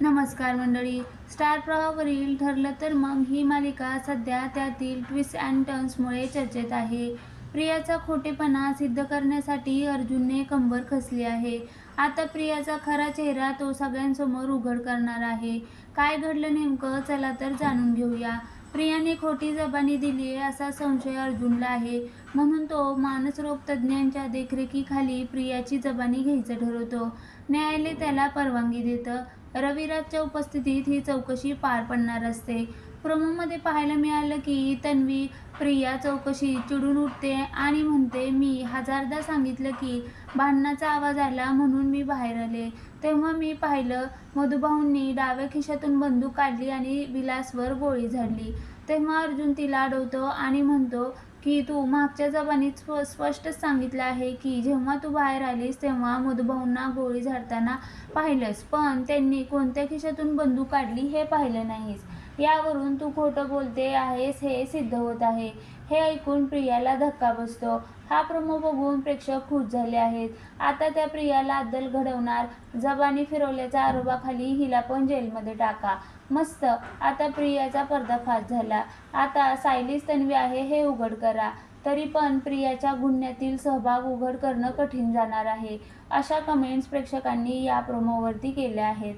नमस्कार मंडळी. स्टार प्रवाहावरील ठरलं तर मग ही मालिका सध्या त्यातील ट्विस्ट अँड टर्न्समुळे चर्चेत आहे. प्रियाचा खोटेपणा सिद्ध करण्यासाठी अर्जुनने कंबर खसली आहे. आता प्रियाचा खरा चेहरा तो सगळ्यांसमोर उघड करणार आहे. काय घडलं नेमकं चला तर जाणून घेऊया. प्रियाने खोटी जबानी दिली असा संशय अर्जुनला आहे. म्हणून तो मानसरोग तज्ज्ञांच्या देखरेखीखाली प्रियाची जबानी घ्यायचं ठरवतो. न्यायालय त्याला परवानगी देतं. रविराजच्या उपस्थितीत ही चौकशी पार पडणार असते. प्रोमोमध्ये पाहायला मिळालं की तन्वी प्रिया चौकशी चिडून उठते आणि म्हणते मी हजारदा सांगितलं की भांडणाचा आवाज आला म्हणून मी बाहेर आले. तेव्हा मी पाहिलं मधुभाऊंनी डाव्या खिशातून बंदूक काढली आणि विलासवर गोळी झाडली. तेव्हा अर्जुन तिला अडवतो आणि म्हणतो की तू मागच्या जबानीत स्व स्पष्टच सांगितलं आहे की जेव्हा तू बाहेर आलीस तेव्हा मधुभाऊंना गोळी झाडताना पाहिलंस. पण त्यांनी कोणत्या खिशातून बंदूक काढली हे पाहिलं नाहीस. यावरून तू खोटं बोलते आहेस हे सिद्ध होत आहे. हे ऐकून प्रियाला धक्का बसतो. हा प्रोमो बघून प्रेक्षक खुश झाले आहेत. आता त्या प्रियाला अद्दल घडवणार. जबानी फिरवल्याच्या आरोपाखाली हिला पण जेलमध्ये टाका. मस्त आता प्रियाचा पर्दाफाश झाला. आता सायलीस तन्वी आहे हे उघड करा. तरी पण प्रियाच्या गुन्ह्यातील सहभाग उघड करणं कठीण जाणार आहे. अशा कमेंट्स प्रेक्षकांनी या प्रोमोवरती केल्या आहेत.